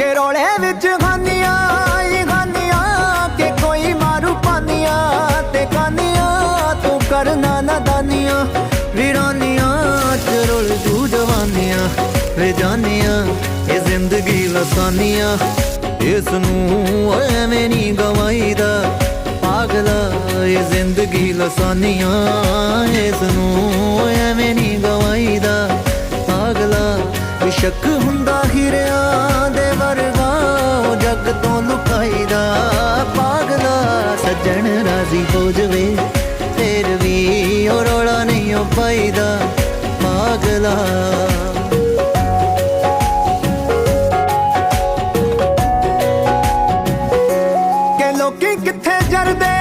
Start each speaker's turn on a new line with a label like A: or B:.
A: ਕੇ ਰੋਲੇ ਵਿੱਚ ਖਾਨੀਆਂ ਹੀ ਖਾਨੀਆਂ, ਕਿ ਕੋਈ ਮਾਰੂ ਪਾਨੀਆਂ ਤੇ ਕਾਨੀਆਂ ਤੂੰ ਕਰਨਾ ਨਾ ਦਾਨੀਆਂ ਵੀਰਾਨੀਆਂ ਚ ਰੋਲ ਜੂ ਜਵਾਨੀਆਂ, ਵੇ ਜਾਨੀਆਂ, ਇਹ ਜ਼ਿੰਦਗੀ ਲਸਾਨੀਆਂ ਇਸ ਨੂੰ ਐਵੇਂ ਨਹੀਂ ਗਵਾਈਦਾ, ਪਾਗਲਾ, ਇਹ ਜ਼ਿੰਦਗੀ ਲਸਾਨੀਆਂ ਇਸ ਨੂੰ ਐਵੇਂ ਨਹੀਂ ਗਵਾਈਦਾ, ਪਾਗਲਾ ਸ਼ੱਕ ਹੁੰਦਾ ਤੋਂ ਲੁਕਾਈਦਾ, ਪਾਗਲਾ ਸੱਜਣ ਰਾਜ਼ੀ ਹੋ ਜਵੇ। ਫੇਰ ਵੀ ਉਹ ਰੋਲਾ ਨਹੀਂ ਉਹ ਪਾਈਦਾ, ਪਾਗਲਾ। ਕਿ ਲੋਕੀ ਕਿੱਥੇ ਜਰਦੇ?